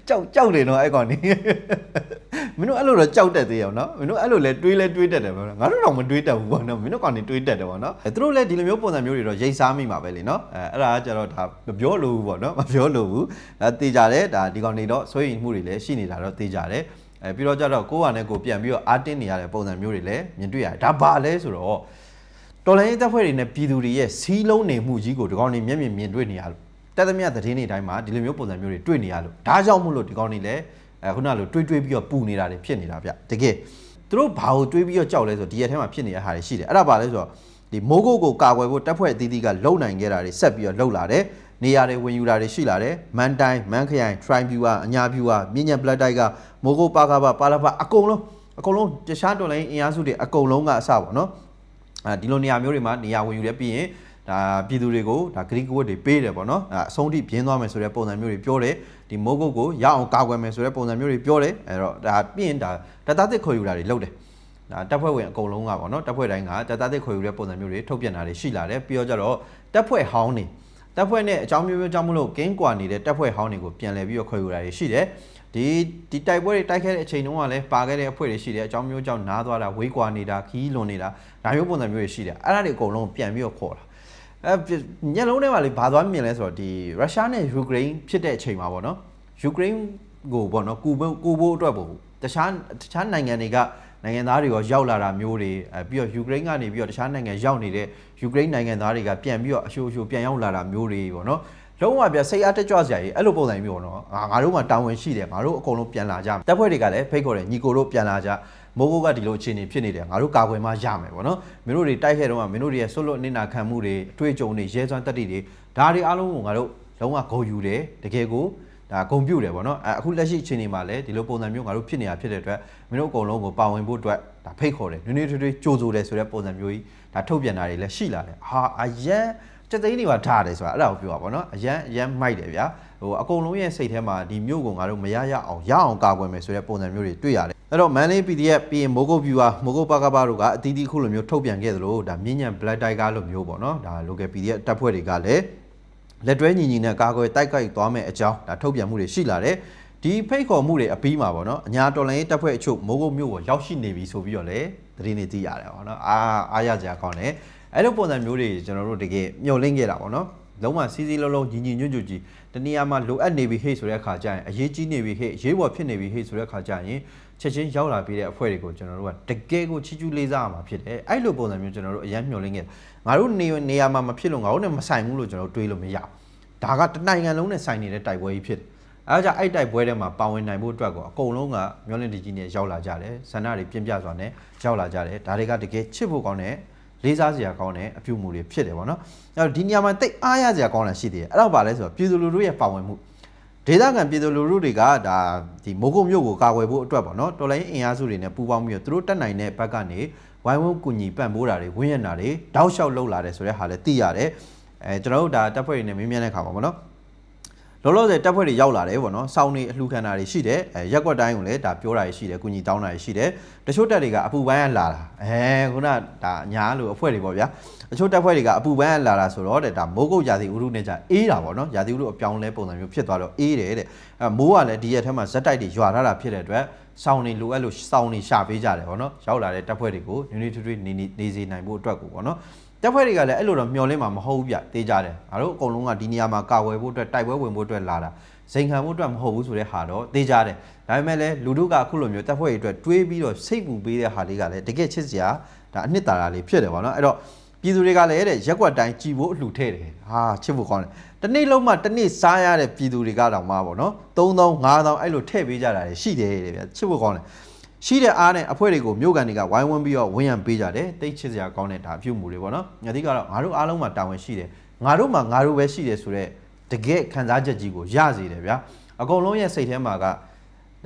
ကြောက်ကြောက်နေတော့အဲ့ကောင်နေမင်းတို့အဲ့လိုတော့ကြောက်တတ်သေးရောနော်မင်းတို့အဲ့လိုလဲတွေးလဲတွေးတတ်တယ်ပေါ့နော်ငါတို့တော့မတွေးတတ်ဘူးပေါ့နော်မင်းတို့ကောင်နေတွေးတတ်တယ်ပေါ့နော်အဲသူတို့လည်းဒီလိုမျိုးပုံစံမျိုးတွေတော့ရိတ်စားမိမှာပဲလေနော်အဲအဲ့ဒါကကျတော့ဒါမပြောလို့ဘူးပေါ့နော်မပြောလို့ဘူးဒါတေးကြတယ်ဒါဒီကောင်နေတော့စိုးရိမ်မှုတွေလည်းရှိနေတာတော့တေးကြတယ် အဲပြီးတော့ကြတော့ကိုယ့်ဟာနဲ့ကိုယ်ပြန်ပြီးတော့အာတင်းနေရတဲ့ပုံစံမျိုးတွေလည်းမြင်တွေ့ရတယ်ဒါဘာလဲဆိုတော့တော်လိုင်းရေးတပ်ဖွဲ့တွေနဲ့ပြည်သူတွေရဲ့စီးလုံးနေမှုကြီးကိုဒီကောင်နေမျက်မြင်မြင်တွေ့နေရလို့တက်သမျှသတင်းတွေတိုင်းမှာဒီလိုမျိုးပုံစံမျိုးတွေတွေ့နေရလို့ဒါကြောင့်မို့လို့ဒီကောင်နေလည်းအဲခုနလိုတွေးတွေးပြီးတော့ပူနေတာတွေဖြစ်နေတာဗျတကယ်သူတို့ဘာကိုတွေးပြီးတော့ကြောက်လဲဆိုတော့ဒီရက်ထဲမှာဖြစ်နေတဲ့ဟာတွေရှိတယ်အဲ့ဒါဘာလဲဆိုတော့ဒီမိုးကုတ်ကိုကာကွယ်ဖို့တပ်ဖွဲ့အသီးသီးကလုံနိုင်ခဲ့တာတွေဆက်ပြီးတော့လုံလာတယ် နေရာတွေဝင်ယူတာတွေရှိလာတယ်မန်တိုင်းမန်ခရိုင် Tri Viewer အညာ Viewer မြင်းညံ Black Tide ကမိုးကုတ်ပါကပါပါလာပါအကုန်လုံးအကုန်လုံးတခြားတော်လိုင်းအင်အားစုတွေအကုန်လုံးကအစပေါ့နော်အဲဒီလိုနေရာမျိုးတွေမှာနေရာဝင်ယူရပြီးရင်ဒါပြည်သူတွေကိုဒါဂရိကဝတ်တွေပေးတယ်ပေါ့နော်အဲအဆုံးထိပြင်းသွားမယ်ဆိုတဲ့ပုံစံမျိုးတွေပြောတယ်ဒီမိုးကုတ်ကိုရအောင်ကာကွယ်မယ်ဆိုတဲ့ပုံစံမျိုးတွေပြောတယ်အဲတော့ဒါပြီးရင်ဒါတတသစ်ခေါ်ယူတာတွေလုပ်တယ်ဒါတပ်ဖွဲ့ဝင်အကုန်လုံးကပေါ့နော်တပ်ဖွဲ့တိုင်းကတတသစ်ခေါ်ယူတဲ့ပုံစံမျိုးတွေထုတ်ပြန်တာတွေရှိလာတယ်ပြီးတော့ကြတော့တပ်ဖွဲ့ဟောင်းတွေ တပ်ဖွဲ့နဲ့အကြောင်းမျိုးမျိုးကြောင့်မလို့ကင်းကွာနေတဲ့တပ်ဖွဲ့ဟောင်းတွေကိုပြန်လည်ပြီးတော့ခေါ်ယူတာတွေရှိတယ်ဒီဒီတိုက်ပွဲတွေတိုက်ခဲ့တဲ့အချိန်တုန်းကလည်းပါခဲ့တဲ့အဖွဲ့တွေရှိတယ်အကြောင်းမျိုးကြောင့်နားသွားတာဝေးကွာနေတာခီးလွန်နေတာဒါမျိုးပုံစံမျိုးတွေရှိတယ်အဲ့ဒါတွေအကုန်လုံးပြန်ပြီးတော့ခေါ်တာအဲညလုံးထဲမှာလေဘာသွားမြင်လဲဆိုတော့ဒီရုရှားနဲ့ယူကရိန်းဖြစ်တဲ့အချိန်မှာပေါ့နော်ယူကရိန်းကိုပေါ့နော်ကူဖို့ကူဖို့အတွက်ပေါ့တခြားတခြားနိုင်ငံတွေက နိုင်ငံသားတွေရောရောက်လာတာမျိုးတွေအဲပြီးတော့ယူကရိန်းကနေပြီးတော့တခြားနိုင်ငံရောက်နေတဲ့ယူကရိန်းနိုင်ငံသားတွေကပြန်ပြီးတော့အရှိုးအရှိုးပြန်ရောက်လာတာမျိုးတွေပေါ့နော်လုံးဝပြစိတ်အားတက်ကြွစရာကြီးအဲ့လိုပုံစံမျိုးပေါ့နော်ငါငါတို့မှတာဝန်ရှိတယ်ငါတို့အကုန်လုံးပြန်လာကြတပ်ဖွဲ့တွေကလည်းဖိတ်ခေါ်တယ်ညီကိုတို့ပြန်လာကြမိုးဘိုးကဒီလိုအခြေအနေဖြစ်နေတယ်ငါတို့ကာကွယ်မှရမယ်ပေါ့နော်မင်းတို့တွေတိုက်ခဲ့တော့မှမင်းတို့တွေရဲ့ဆွလွတ်အနစ်နာခံမှုတွေအတွေ့အကြုံတွေရဲစွမ်းတက်တည်တွေဒါတွေအားလုံးကိုငါတို့လုံးဝဂုဏ်ယူတယ်တကယ်ကို ဒါဂုံပြုတ်တယ်ပေါ့နော်အဲအခုလက်ရှိအခြေအနေမှာလည်းဒီလိုပုံစံမျိုးငါတို့ဖြစ်နေတာဖြစ်တဲ့အတွက်မင်းတို့အကုန်လုံးကိုပါဝင်ဖို့အတွက်ဒါဖိတ်ခေါ်တယ်နွေးနွေးထွေးထွေးကြိုးဆိုတယ်ဆိုတဲ့ပုံစံမျိုးကြီးဒါထုတ်ပြန်တာတွေလည်းရှိလာတယ်ဟာအယက်စက်သိန်းတွေပါထားတယ်ဆိုတာအဲ့ဒါကိုပြောတာပေါ့နော်အရန်အရန်မိုက်တယ်ဗျာဟိုအကုန်လုံးရဲ့စိတ်ထဲမှာဒီမြို့ကိုငါတို့မရရအောင်ရအောင်ကာကွယ်မယ်ဆိုတဲ့ပုံစံမျိုးတွေတွေ့ရတယ်အဲ့တော့ Manly PDF ပြီးရင်မိုးကုတ် viewer မိုးကုတ်ပကပတို့ကအတီးတီးခုလိုမျိုးထုတ်ပြန်ခဲ့သလိုဒါမြင့်ညံ Black Tiger လိုမျိုးပေါ့နော်ဒါ local PDF တပ်ဖွဲ့တွေကလည်း လက်တွဲညီညီနဲ့ကာကွယ်တိုက်ခိုက်သွားမယ်အကြောင်းဒါထုတ်ပြန်မှုတွေရှိလာတယ်ဒီဖိတ်ခေါ်မှုတွေအပြီးမှာပေါ့နော်အညာတော်လိုင်းရေးတပ်ဖွဲ့အချို့မိုးကုတ်မြို့ကိုရောက်ရှိနေပြီဆိုပြီးတော့လည်းသတင်းတွေသိရတယ်ပေါ့နော်အာအားရကြကောင်းတယ်အဲ့လိုပုံစံမျိုးတွေကျွန်တော်တို့တကယ်မျှော်လင့်ခဲ့တာပေါ့နော်လုံးဝစီးစီးလုံးလုံးညီညီညွတ်ညွတ်ကြီးတနည်းအားမှာလိုအပ်နေပြီဟေ့ဆိုတဲ့အခါကျရင်အရေးကြီးနေပြီဟေ့ရေးပေါ်ဖြစ်နေပြီဟေ့ဆိုတဲ့အခါကျရင် ချက်ချင်းရောက်လာပြီးတဲ့အဖွဲ့တွေကိုကျွန်တော်တို့ကတကယ်ကိုချီးကျူးလေးစားရမှာဖြစ်တယ်အဲ့လိုပုံစံမျိုးကျွန်တော်တို့အရင်မျှော်လင့်ခဲ့ငါတို့နေနေရာမှာမဖြစ်လို့ငါတို့နဲ့မဆိုင်ဘူးလို့ကျွန်တော်တို့တွေးလို့မရဘူးဒါကတနိုင်ငံလုံးနဲ့ဆိုင်နေတဲ့တိုက်ပွဲကြီးဖြစ်တယ်။အဲဒါကြောင့်အဲ့တိုက်ပွဲထဲမှာပါဝင်နိုင်ဖို့အတွက်ကိုအကုန်လုံးကမျောလင့်တကြီးနဲ့ရောက်လာကြတယ်။ဆန္ဒတွေပြင်းပြစွာနဲ့ရောက်လာကြတယ်။ဒါတွေကတကယ်ချစ်ဖို့ကောင်းတဲ့လေးစားစရာကောင်းတဲ့အပြုအမူတွေဖြစ်တယ်ပေါ့နော်။အဲ့တော့ဒီနေရာမှာတိတ်အားရစရာကောင်းတာရှိသေးတယ်။အဲ့တော့ဗာလဲဆိုတော့ပြည်သူလူထုရဲ့ပါဝင်မှု ဒေသခံပြည်သူလူထုတွေကဒါဒီမိုးကုတ်မြို့ကိုကာကွယ်ဖို့အတွက်ပေါ့နော်တော်လိုင်းအင်အားစုတွေနဲ့ပူးပေါင်းပြီးတော့သူတို့တက်နိုင်တဲ့ဘက်ကနေဝိုင်းဝန်းကူညီပံ့ပိုးတာတွေဝင်းရံတာတွေတောက်လျှောက်လှုပ်လာတယ်ဆိုတဲ့ဟာလည်းသိရတယ်အဲကျွန်တော်တို့ဒါတပ်ဖွဲ့တွေနဲ့မင်းမြန်းတဲ့ခါမှာပေါ့နော်လောလောဆယ်တပ်ဖွဲ့တွေရောက်လာတယ်ပေါ့နော်စောင်းနေအလှခံတာတွေရှိတယ်အဲရက်ကွက်တိုင်းကိုလည်းဒါပြောတာတွေရှိတယ်ကုညီတောင်းတာတွေရှိတယ်တချို့တပ်တွေကအပူပိုင်းကလာတာအဲခုနဒါညာလို့အဖွဲ့တွေပေါ့ဗျာ တချို့တပ်ဖွဲ့တွေကအပူပိုင်းကလာတာဆိုတော့တဲ့ဒါမိုးကုတ်ရာသီဥတုနဲ့じゃအေးတာပေါ့နော်ရာသီဥတုအပြောင်းလဲပုံစံမျိုးဖြစ်သွားတော့အေးတယ်တဲ့အဲမိုးကလည်းဒီရက်ထဲမှာဇက်တိုက်တွေရွာထားတာဖြစ်တဲ့အတွက်စောင်းနေလိုအပ်လို့စောင်းနေရှာပေးကြတယ်ပေါ့နော်ရောက်လာတဲ့တပ်ဖွဲ့တွေကိုနည်းနည်းထွေးထွေးနေနေနေစေနိုင်ဖို့အတွက်ကိုပေါ့နော်တပ်ဖွဲ့တွေကလည်းအဲ့လိုတော့မျောလင်းမှာမဟုတ်ဘူးဗျတေးကြတယ်ငါတို့အကုန်လုံးကဒီနေရာမှာကာဝယ်ဖို့အတွက်တိုက်ပွဲဝင်ဖို့အတွက်လာတာစိန်ခံဖို့အတွက်မဟုတ်ဘူးဆိုတဲ့ဟာတော့တေးကြတယ်ဒါပေမဲ့လည်းလူတို့ကအခုလိုမျိုးတပ်ဖွဲ့တွေအတွက်တွေးပြီးတော့စိတ်ပူပေးတဲ့ဟာလေးကလည်းတကယ်ချစ်စရာဒါအနှစ်သာရလေးဖြစ်တယ်ပေါ့နော်အဲ့တော့ ပြည်သူတွေကလည်းတဲ့ရက်ွက်တိုင်းကြည်ဖို့အလှူထည့်တယ်ဟာချစ်ဖို့ကောင်းတယ်တနေ့လုံးမှတနေ့စားရတဲ့ပြည်သူတွေကတော့မှပေါ့နော်3000 5000အဲ့လိုထည့်ပေးကြတာရှိတယ်တဲ့ဗျချစ်ဖို့ကောင်းတယ်ရှိတဲ့အားနဲ့အဖွဲ့တွေကိုမြို့ကန်တွေကဝိုင်းဝန်းပြီးတော့ဝန်းရံပေးကြတယ်တိတ်ချစ်စရာကောင်းတဲ့ဒါအပြုမှုတွေပေါ့နော်ညတိကတော့ငါတို့အားလုံးမှာတာဝန်ရှိတယ်ငါတို့မှာငါတို့ပဲရှိတယ်ဆိုတော့တကယ်ခံစားချက်ကြီးကိုရစေတယ်ဗျာအကုန်လုံးရဲ့စိတ်ထဲမှာက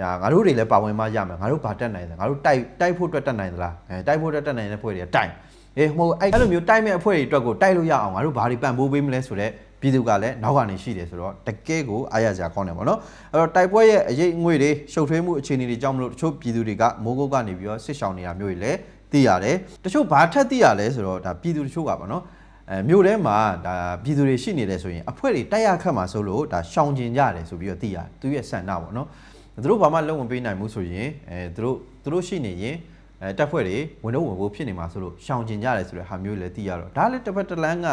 ဒါငါတို့တွေလည်းပါဝင်မှရမယ်ငါတို့ဘာတက်နိုင်လဲငါတို့တိုက်တိုက်ဖို့အတွက်တက်နိုင်သလားအဲတိုက်ဖို့အတွက်တက်နိုင်တဲ့အဖွဲ့တွေကတိုက် အေးမဟုတ်အဲ့လိုမျိုးတိုက်မဲ့အဖွဲ့တွေအတွက်ကိုတိုက်လို့ရအောင်ငါတို့ဘာတွေပံ့ပိုးပေးမလဲဆိုတော့ပြည်သူကလည်းနောက်ကနေရှိတယ်ဆိုတော့တကယ်ကိုအားရစရာကောင်းတယ်ပေါ့နော်အဲ့တော့တိုက်ပွဲရဲ့အရေးအငွေတွေရှုပ်ထွေးမှုအခြေအနေတွေကြောင့်မလို့တချို့ပြည်သူတွေကမိုးကုတ်ကနေပြီးတော့စစ်ဆောင်နေတာမျိုးတွေလည်းသိရတယ်တချို့ဘာထက်သိရလဲဆိုတော့ဒါပြည်သူတချို့ကပေါ့နော်အဲမြို့ထဲမှာဒါပြည်သူတွေရှိနေတယ်ဆိုရင်အဖွဲ့တွေတိုက်ရခတ်မှာဆိုလို့ဒါရှောင်ကျင်ကြတယ်ဆိုပြီးတော့သိရတယ်သူရဲ့စံနာပေါ့နော်သူတို့ဘာမှလုံးဝပေးနိုင်မှုဆိုရင်အဲသူတို့သူတို့ရှိနေရင် အဲတက်ဖွဲ့တွေဝင်တော့ဝင်ဖို့ဖြစ်နေမှာဆိုလို့ရှောင်ကျင်ကြတယ်ဆိုတဲ့ဟာမျိုးလည်းသိရတော့ဒါလည်းတစ်ဖက်တစ်လမ်းက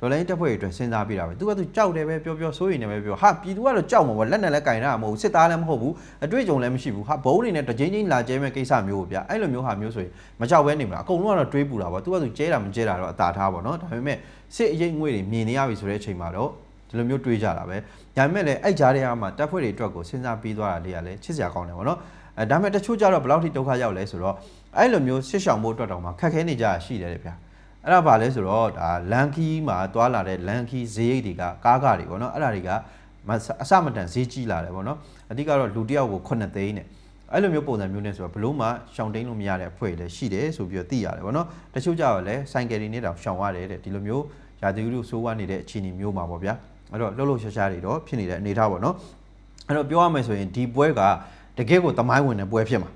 ဒေါ်လာတက်ဖွဲ့တွေအတွက်စဉ်းစားပြတာပဲသူကသူကြောက်တယ်ပဲပြောပြောစိုးရိမ်တယ်ပဲပြောဟာပြည်သူကတော့ကြောက်မှာပေါ့လက်နဲ့လည်းကင်တာမဟုတ်ဘူးစစ်သားလည်းမဟုတ်ဘူးအတွေ့အကြုံလည်းမရှိဘူးဟာဘုံတွေနဲ့တကြိမ်ချင်းလာကျဲမဲ့ကိစ္စမျိုးကိုဗျအဲ့လိုမျိုးဟာမျိုးဆိုရင်မကြောက်ပဲနေမှာအကုန်လုံးကတော့တွေးပူတာပေါ့သူကသူကျဲတာမကျဲတာတော့အသာထားပေါ့နော်ဒါပေမဲ့စစ်အရေးငွေတွေမြင်နေရပြီဆိုတဲ့အချိန်မှာတော့ဒီလိုမျိုးတွေးကြတာပဲဒါပေမဲ့လည်းအဲ့ကြားထဲမှာတပ်ဖွဲ့တွေအတွက်ကိုစဉ်းစားပြီးသွားတာလေးကလည်းချစ်စရာကောင်းတယ်ပေါ့နော်အဲဒါပေမဲ့တချို့ကြတော့ဘယ်လောက်ထိဒုက္ခရောက်လဲဆိုတော့ အဲ့လိုမျိုးရှစ်ဆောင်ဖို့အတွက်တောင်မှခက်ခဲနေကြတာရှိတယ်လေဗျာအဲ့ဒါဘာလဲဆိုတော့ဒါလန်ကီမှာတွာလာတဲ့လန်ကီဈေးရိတ်တွေကကားကားတွေပေါ့နော်အဲ့ဒါတွေကမအစမတန်ဈေးကြီးလာတယ်ပေါ့နော်အဓိကတော့လူတစ်ယောက်ကို9သိန်းနဲ့အဲ့လိုမျိုးပုံစံမျိုးနဲ့ဆိုတော့ဘလို့မှရှောင်တိန်လို့မရတဲ့အဖွဲ့တွေလည်းရှိတယ်ဆိုပြီးတော့သိရတယ်ပေါ့နော်တချို့ကြတော့လည်းစိုင်ကယ်တွေနဲ့တောင်ရှောင်ရတယ်တဲ့ဒီလိုမျိုးရာသီဥတုဆိုးဝါးနေတဲ့အခြေအနေမျိုးမှာပေါ့ဗျာအဲ့တော့လှုပ်လှုပ်ရှားရှားတွေတော့ဖြစ်နေတဲ့အနေအထားပေါ့နော်အဲ့တော့ပြောရမယ်ဆိုရင်ဒီပွဲကတကယ်ကိုသမိုင်းဝင်တဲ့ပွဲဖြစ်မှာ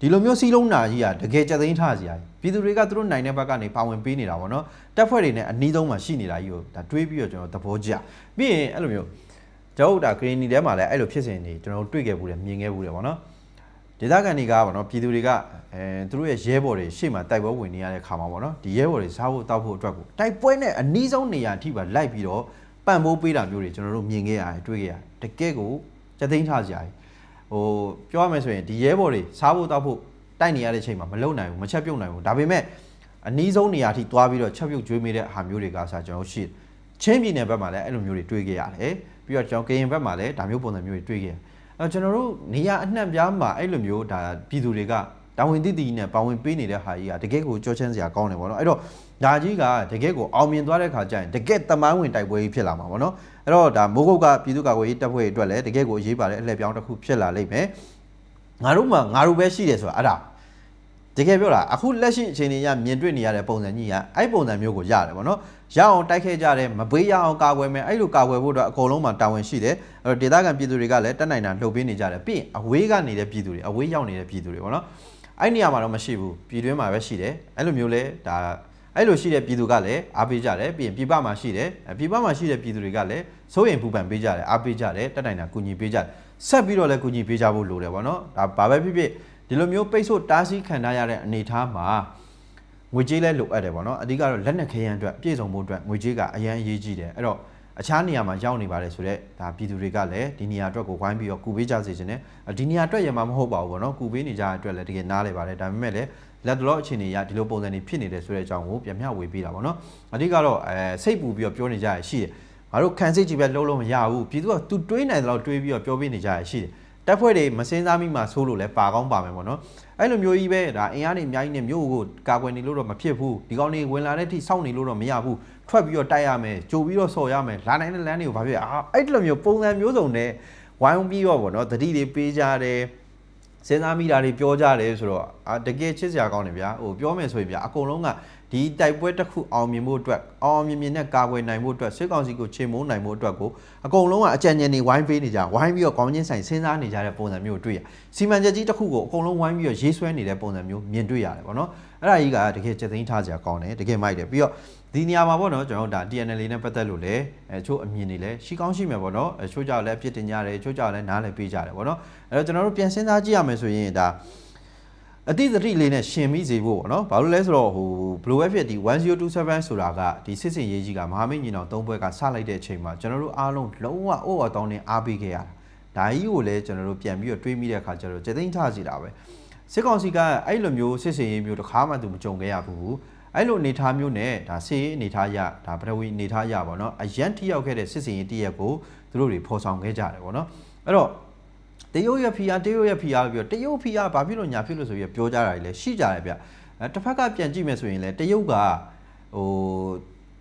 ဒီလိုမျိုးစီးလုံးနာကြီးကတကယ်ကြက်သိမ်းထားစရာကြီးပြည်သူတွေကသူတို့နိုင်တဲ့ဘက်ကနေပါဝင်ပေးနေတာပေါ့နော်တက်ဖွဲ့တွေနဲ့အနီးဆုံးမှာရှိနေတာကြီးကိုဒါတွေးပြီးတော့ကျွန်တော်သဘောကျပြီးရင်အဲ့လိုမျိုးကျွန်တော်တို့ဒါဂရင်းနီထဲမှာလည်းအဲ့လိုဖြစ်စဉ်တွေကျွန်တော်တို့တွေ့ခဲ့ဘူးတယ်မြင်ခဲ့ဘူးတယ်ပေါ့နော်ဒေသခံတွေကပေါ့နော်ပြည်သူတွေကအဲသူတို့ရဲ့ရဲဘော်တွေရှေ့မှာတိုက်ပွဲဝင်နေရတဲ့ခါမှာပေါ့နော်ဒီရဲဘော်တွေစားဖို့တောက်ဖို့အတွက်ကိုတိုက်ပွဲနဲ့အနီးဆုံးနေရာအထိပါလိုက်ပြီးတော့ပံ့ပိုးပေးတာမျိုးတွေကျွန်တော်တို့မြင်ခဲ့ရတယ်တွေ့ခဲ့ရတယ်တကယ်ကိုကြက်သိမ်းထားစရာကြီး ဟိုပြောရမယ်ဆိုရင်ဒီရဲဘော်တွေစားဖို့တောက်ဖို့တိုက်နေရတဲ့ချိန်မှာမလုံနိုင်ဘူးမချက်ပြုတ်နိုင်ဘူးဒါပေမဲ့အနီးဆုံးနေရာထိသွားပြီးတော့ချက်ပြုတ်ကျွေးမိတဲ့ဟာမျိုးတွေကစားကျွန်တော်ရှိချင်းပြည်နယ်ဘက်မှာလည်းအဲ့လိုမျိုးတွေတွေ့ခဲ့ရတယ်ပြီးတော့ကျွန်တော်ကရင်ဘက်မှာလည်းဒါမျိုးပုံစံမျိုးတွေတွေ့ခဲ့ရတယ်အဲကျွန်တော်တို့နေရာအနှံ့ပြားမှာအဲ့လိုမျိုးဒါပြည်သူတွေကတာဝန်သိသိနဲ့ပါဝင်ပေးနေတဲ့ဟာကြီးကတကယ်ကိုကြောချမ်းစရာကောင်းတယ်ပေါ့နော်အဲ့တော့ ဒါကြီးကတကယ်ကိုအောင်မြင်သွားတဲ့ခါကျရင်တကယ်တမိုင်းဝင်တိုက်ပွဲကြီးဖြစ်လာမှာပေါ့နော်အဲ့တော့ဒါမိုးကုတ်ကပြည်သူ့ကာကွယ်ရေးတပ်ဖွဲ့တွေအတွက်လည်းတကယ်ကိုအရေးပါတဲ့အလှည့်ပြောင်းတစ်ခုဖြစ်လာလိမ့်မယ်ငါတို့မှငါတို့ပဲရှိတယ်ဆိုတာအဲ့ဒါတတကယ်ပြောတာအခုလက်ရှိအခြေအနေရမြင်တွေ့နေရတဲ့ပုံစံကြီးကအဲ့ပုံစံမျိုးကိုရတယ်ဗောနော်ရအောင်တိုက်ခဲကြတယ်မပေးရအောင်ကာကွယ်မယ်အဲ့လိုကာကွယ်ဖို့အတွက်အကုန်လုံးမှာတာဝန်ရှိတယ်အဲ့တော့ဒေသခံပြည်သူတွေကလည်းတက်နိုင်တာလှုပ်ပေးနေကြတယ်ပြီးရင်အဝေးကနေတဲ့ပြည်သူတွေအဝေးရောက်နေတဲ့ပြည်သူတွေဗောနော်အဲ့နေရာမှာတော့မရှိဘူးပြည်တွင်းမှာပဲရှိတယ်အဲ့လိုမျိုးလဲဒါ အဲ့လိုရှိတဲ့ပြည်သူကလည်းအားပေးကြတယ်ပြီးရင်ပြည်ပမှာရှိတယ်အဲ့ပြည်ပမှာရှိတဲ့ပြည်သူတွေကလည်းစိုးရင်ပူပန်ပေးကြတယ်အားပေးကြတယ်တက်နိုင်တာကူညီပေးကြတယ်ဆက်ပြီးတော့လည်းကူညီပေးကြဖို့လိုတယ်ဗောနော်ဒါဘာပဲဖြစ်ဖြစ်ဒီလိုမျိုးပိတ်ဆို့တားဆီးခံထားရတဲ့အနေအထားမှာငွေကြေးလဲလိုအပ်တယ်ပေါ့နော်အဓိကတော့လက်နက်ခဲယမ်းအတွက်ပြည်စုံမှုအတွက်ငွေကြေးကအရန်အရေးကြီးတယ်အဲ့တော့အခြားနေရာမှာရောက်နေပါတယ်ဆိုတော့ဒါပြည်သူတွေကလည်းဒီနေရာအတွက်ကိုဝိုင်းပြီးတော့ကူပေးကြစေချင်တယ်ဒီနေရာအတွက်ရမှာမဟုတ်ပါဘူးပေါ့နော်ကူပေးနေကြတဲ့အတွက်လည်းတကယ်နားလဲပါတယ်ဒါပေမဲ့လည်း လက်တလောအခြေအနေအရဒီလိုပုံစံတွေဖြစ်နေတယ်ဆိုတဲ့အကြောင်းကိုပြန်မျှဝေပေးတာပေါ့နော်အဓိကတော့အဲစိတ်ပူပြီးတော့ပြောနေကြရရှိတယ်ငါတို့ခံစိတ်ကြီးပဲလုံးလုံးမရဘူးပြည်သူကသူတွေးနိုင်တယ်လို့တွေးပြီးတော့ပြောပေးနေကြရရှိတယ်တက်ဖွဲ့တွေမစင်းစားမိမှဆိုးလို့လဲပါကောင်းပါမယ်ပေါ့နော်အဲ့လိုမျိုးကြီးပဲဒါအင်အားတွေအများကြီးနဲ့မြို့ကိုကာကွယ်နေလို့တော့မဖြစ်ဘူးဒီကောင်တွေဝင်လာတဲ့အထိစောင့်နေလို့တော့မရဘူးထွက်ပြီးတော့တိုက်ရမယ်ကြိုပြီးတော့ဆော်ရမယ်လာနိုင်တဲ့လမ်းတွေကိုဘာဖြစ်အာအဲ့လိုမျိုးပုံစံမျိုးစုံနဲ့ဝိုင်းပြီးတော့ပေါ့နော်တတိတွေပေးကြတယ် စဉ်းစားမိတာတွေပြောကြတယ်ဆိုတော့အာတကယ်ချစ်စရာကောင်းတယ်ဗျာဟိုပြောမယ်ဆိုရင်ဗျာအကုန်လုံးကဒီတိုက်ပွဲတစ်ခုအောင်မြင်ဖို့အတွက်အောင်မြင်မြင်နဲ့ကာကွယ်နိုင်ဖို့အတွက်စစ်ကောင်စီကိုချေမုန်းနိုင်ဖို့အတွက်ကိုအကုန်လုံးကအကြံဉာဏ်တွေဝိုင်းပေးနေကြဝိုင်းပြီးတော့ကောင်းချင်းဆိုင်စဉ်းစားနေကြတဲ့ပုံစံမျိုးကိုတွေ့ရစီမံချက်ကြီးတစ်ခုကိုအကုန်လုံးဝိုင်းပြီးတော့ရေးဆွဲနေတဲ့ပုံစံမျိုးမြင်တွေ့ရတယ်ပေါ့နော်အဲ့ဒါကြီးကတကယ်ချက်သိမ်းထားစရာကောင်းတယ်တကယ်မိုက်တယ်ပြီးတော့ ဒီနေရာမှာပေါ့နော်ကျွန်တော်တို့ဒါ TNL နဲ့ပတ်သက်လို့လည်းအဲချို့အမြင်တွေလည်းရှိကောင်းရှိမယ်ပေါ့နော်အဲချို့ကြောက်လည်းအပြစ်တင်ကြတယ်ချို့ကြောက်လည်းနားလည်းပေးကြတယ်ပေါ့နော်အဲ့တော့ကျွန်တော်တို့ပြန်စဉ်းစားကြည့်ရမယ်ဆိုရင်ဒါအတိတ်သတိလေးနဲ့ရှင်မိစေဖို့ပေါ့နော်ဘာလို့လဲဆိုတော့ဟိုဘလိုပဲဖြစ်ဒီ1027ဆိုတာကဒီစစ်စင်ရေးကြီးကမဟာမိတ်ညီနောင်၃ဘွဲကစလိုက်တဲ့အချိန်မှာကျွန်တော်တို့အားလုံးလုံးဝအိုးအတောင်းနဲ့အားပေးခဲ့ရတာဒါကြီးကိုလည်းကျွန်တော်တို့ပြန်ပြီးတော့တွေးမိတဲ့အခါကျတော့စည်သိန်းချစီတာပဲစစ်ကောင်စီကအဲ့လိုမျိုးစစ်စင်ရေးမျိုးတစ်ခါမှသူမကြုံခဲ့ရဘူး အဲ့လိုအနေထားမျိုးနဲ့ဒါစီရေးအနေထားရဒါပထဝီအနေထားရပါတော့အရန်ထိရောက်ခဲ့တဲ့စစ်စင်ရေးတရက်ကိုသူတို့တွေဖော်ဆောင်ခဲ့ကြတယ်ပေါ့နော်အဲ့တော့တရုတ်ရဲ့ဖီအားတရုတ်ရဲ့ဖီအားပြီးတော့တရုတ်ဖီအားဘာဖြစ်လို့ညာဖြစ်လို့ဆိုပြီးပြောကြတာတွေလည်းရှိကြတယ်ဗျအဲတစ်ဖက်ကပြန်ကြည့်မယ်ဆိုရင်လည်းတရုတ်ကဟို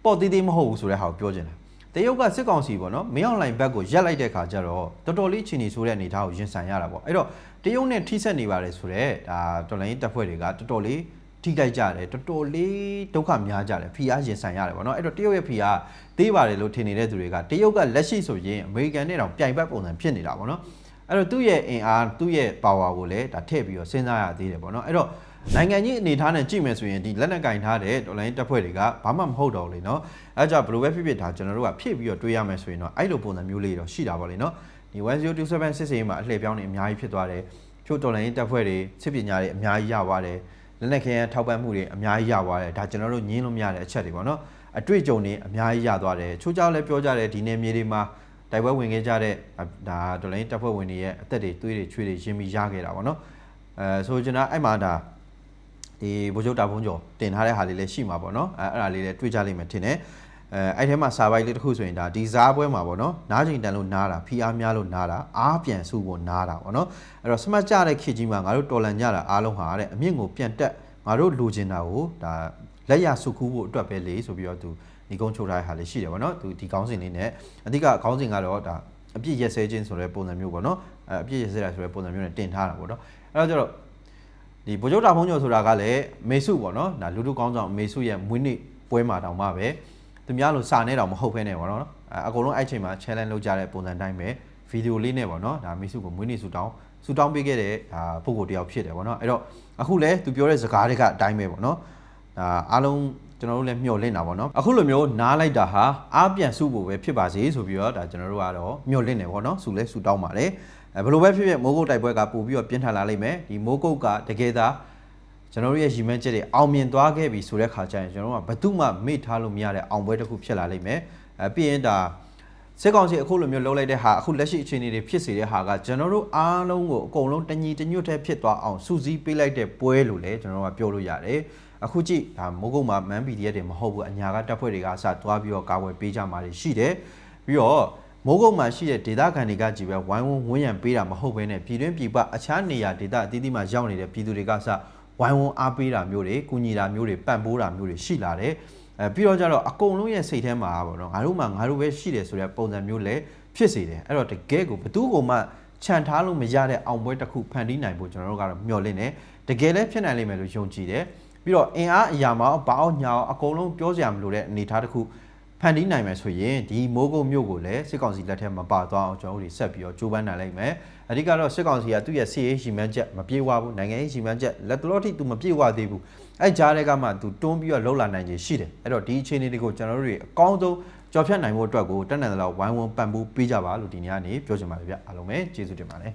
ပေါ့သေးသေးမဟုတ်ဘူးဆိုတဲ့ဟာကိုပြောချင်တယ်တရုတ်ကစစ်ကောင်စီပေါ့နော်မင်းအောင်လိုင်ဘက်ကိုရက်လိုက်တဲ့ခါကျတော့တော်တော်လေးချီနေဆိုတဲ့အနေအထားကိုရင်ဆိုင်ရတာပေါ့အဲ့တော့တရုတ်နဲ့ထိဆက်နေပါတယ်ဆိုတော့ဒါတော်လိုင်းတပ်ဖွဲ့တွေကတော်တော်လေး ထိကြိုက်ကြတယ်တော်တော်လေးဒုက္ခများကြတယ်ဖီအားရင်ဆိုင်ရတယ်ပေါ့နော်အဲ့တော့တရုတ်ရဲ့ဖီအားသေးပါတယ်လို့ထင်နေတဲ့သူတွေကတရုတ်ကလက်ရှိဆိုရင်အမေရိကန်နဲ့တောင်ပြိုင်ဘက်ပုံစံဖြစ်နေတာပေါ့နော်အဲ့တော့သူ့ရဲ့အင်အားသူ့ရဲ့ power ကိုလည်းဒါထည့်ပြီးတော့စဉ်းစားရသေးတယ်ပေါ့နော်အဲ့တော့နိုင်ငံကြီးအနေထားနဲ့ကြည့်မယ်ဆိုရင်ဒီလက်နက်ကင်ထားတဲ့ဒေါ်လာရင်းတပ်ဖွဲ့တွေကဘာမှမဟုတ်တော့လေနော်အဲကြောင့်ဘယ်လိုပဲဖြစ်ဖြစ်ဒါကျွန်တော်တို့ကဖြည့်ပြီးတော့တွေးရမယ်ဆိုရင်တော့အဲ့လိုပုံစံမျိုးလေးတော့ရှိတာပေါ့လေနော်ဒီ1027စစ်စေးမှာအလှည့်ပြောင်းနေအများကြီးဖြစ်သွားတယ်ဖြိုးဒေါ်လာရင်းတပ်ဖွဲ့တွေစစ်ပညာတွေအများကြီးရသွားတယ် လက်နက်ခဲယမ်းထောက်ပံ့မှုတွေအများကြီးရသွားတယ်ဒါကျွန်တော်တို့ညင်းလို့မရတဲ့အချက်တွေပေါ့နော်အတွေ့အကြုံတွေအများကြီးရသွားတယ်ချိုးကြောက်လည်းပြောကြတယ်ဒီနယ်မြေတွေမှာတိုက်ပွဲဝင်ခဲ့ကြတဲ့ဒါဒေါ်လာရင်းတပ်ဖွဲ့ဝင်တွေရဲ့အသက်တွေသွေးတွေချွေးတွေရင်းပြီးရခဲ့တာပေါ့နော်အဲဆိုကျွန်တော်အဲ့မှာဒါဒီဘိုးချုပ်တာဖုံးကျော်တင်ထားတဲ့ဟာလေးလည်းရှိမှာပေါ့နော်အဲအဲ့ဒါလေးလည်းတွေ့ကြလိမ့်မယ်ထင်တယ် အဲအဲ့ထဲမှာစာပိုက်လေးတစ်ခုဆိုရင်ဒါဒီဇားပွဲမှာပေါ့နော်နားချိန်တန်လို့နားတာဖီအားများလို့နားတာအားပြန်စုဖို့နားတာပေါ့နော်အဲ့တော့စမတ်ကြတဲ့ခေတ်ကြီးမှာငါတို့တော်လန်ကြတာအားလုံးဟာတဲ့အမြင့်ကိုပြန်တက်ငါတို့လိုချင်တာကိုဒါလက်ရစုခူးဖို့အတွက်ပဲလေဆိုပြီးတော့သူဒီကုန်းချုပ်ထားတဲ့ဟာလေးရှိတယ်ပေါ့နော်သူဒီကောင်းစဉ်လေးနဲ့အဓိကခေါင်းစဉ်ကတော့ဒါအပြည့်ရက်စဲခြင်းဆိုတဲ့ပုံစံမျိုးပေါ့နော်အဲအပြည့်ရက်စဲတာဆိုတဲ့ပုံစံမျိုးနဲ့တင်ထားတာပေါ့နော်အဲ့တော့ကျတော့ဒီဗိုလ်ချုပ်တာဖုံးကျော်ဆိုတာကလည်းမေစုပေါ့နော်ဒါလူလူကောင်းဆောင်မေစုရဲ့မွေးနေ့ပွဲမှာတောင်မှပဲ သူများလို့စာနဲ့တောင်မဟုတ်ဖဲနဲ့ပေါ့နော်အဲအကုန်လုံးအဲ့ချိန်မှာ challenge လုပ်ကြတဲ့ပုံစံတိုင်းပဲဗီဒီယိုလေးနဲ့ပေါ့နော်ဒါမေစုကိုမွေးနေ့ဆူတောင်းဆူတောင်းပေးခဲ့တဲ့ဒါပုံကိုတယောက်ဖြစ်တယ်ပေါ့နော်အဲ့တော့အခုလဲသူပြောတဲ့စကားတွေကအတိုင်းပဲပေါ့နော်ဒါအားလုံးကျွန်တော်တို့လည်းမျှော်လင့်တာပေါ့နော်အခုလိုမျိုးနားလိုက်တာဟာအားပြန်စုဖို့ပဲဖြစ်ပါစေဆိုပြီးတော့ဒါကျွန်တော်တို့ကတော့မျှော်လင့်နေပေါ့နော်စုလဲစုတောင်းပါတယ်အဲဘယ်လိုပဲဖြစ်ဖြစ်မိုးကုတ်တိုက်ပွဲကပို့ပြီးတော့ပြင်းထန်လာလိမ့်မယ်ဒီမိုးကုတ်ကတကယ်သာ ကျွန်တော်တို့ရဲ့ရည်မှန်းချက်တွေအောင်မြင်သွားခဲ့ပြီဆိုတဲ့ခါကျရင်ကျွန်တော်တို့ကဘယ်သူမှမေ့ထားလို့မရတဲ့အောင်ပွဲတစ်ခုဖြစ်လာလိမ့်မယ်အဲပြီးရင်ဒါစစ်ကောင်စီအခုလိုမျိုးလှုပ်လိုက်တဲ့ဟာအခုလက်ရှိအခြေအနေတွေဖြစ်စေတဲ့ဟာကကျွန်တော်တို့အားလုံးကိုအကုန်လုံးတညီတညွတ်တဲ့ဖြစ်သွားအောင်စူးစီးပေးလိုက်တဲ့ပွဲလို့လည်းကျွန်တော်တို့ကပြောလို့ရတယ်အခုကြည့်ဒါမိုးကုတ်မှာမန်ပီဒီရက်တွေမဟုတ်ဘူးအညာကတပ်ဖွဲ့တွေကအစသွားပြီးတော့ကာဝယ်ပေးကြမှာရှိတယ်ပြီးတော့မိုးကုတ်မှာရှိတဲ့ဒေသခံတွေကကြည်ပဲဝိုင်းဝန်းဝန်းရံပေးတာမဟုတ်ဘဲနဲ့ပြည်တွင်းပြည်ပအခြားနေရာဒေသအသီးသီးမှာရောက်နေတဲ့ပြည်သူတွေကစ ဝိုင်းဝန်းအားပေးတာမျိုးတွေကူညီတာမျိုးတွေပံ့ပိုးတာမျိုးတွေရှိလာတယ်အဲပြီးတော့ကြတော့အကုန်လုံးရဲ့စိတ်ထဲမှာပေါ့နော်ငါတို့မှငါတို့ပဲရှိတယ်ဆိုတဲ့ပုံစံမျိုးလည်းဖြစ်စေတယ်အဲ့တော့တကယ်ကိုဘသူ့ကိုမှခြံထားလို့မရတဲ့အောင်ပွဲတစ်ခုဖန်တီးနိုင်ဖို့ကျွန်တော်တို့ကတော့မျှော်လင့်တယ်တကယ်လည်းဖြစ်နိုင်လိမ့်မယ်လို့ယုံကြည်တယ်ပြီးတော့အင်အားအရာမှာဘာအောင်ညာအောင်အကုန်လုံးပြောစရာမလိုတဲ့အနေအထားတစ်ခု ဖန်တီးနိုင်မယ်ဆိုရင်ဒီမိုးကုတ်မြို့ကိုလည်းစစ်ကောင်စီလက်ထက်မပါသွားအောင်ကျွန်တော်တို့ဆက်ပြီးတော့ကြိုးပမ်းနိုင်လိမ့်မယ်အဓိကတော့စစ်ကောင်စီကသူ့ရဲ့စီရေးရှိမှန်းချက်မပြေဝဘူးနိုင်ငံရေးရှိမှန်းချက်လက်တလောထိသူမပြေဝသေးဘူးအဲကြားတဲ့ကမှသူတွန်းပြီးတော့လှုပ်လာနိုင်ခြင်းရှိတယ်အဲ့တော့ဒီအခြေအနေတွေကိုကျွန်တော်တို့တွေအကောင်းဆုံးကြော်ဖြတ်နိုင်ဖို့အတွက်ကိုတက်နိုင်တဲ့လောက်ဝိုင်းဝန်းပံ့ပိုးပေးကြပါလို့ဒီနေ့ကနေပြောချင်ပါတယ်ဗျအားလုံးပဲကျေးဇူးတင်ပါတယ်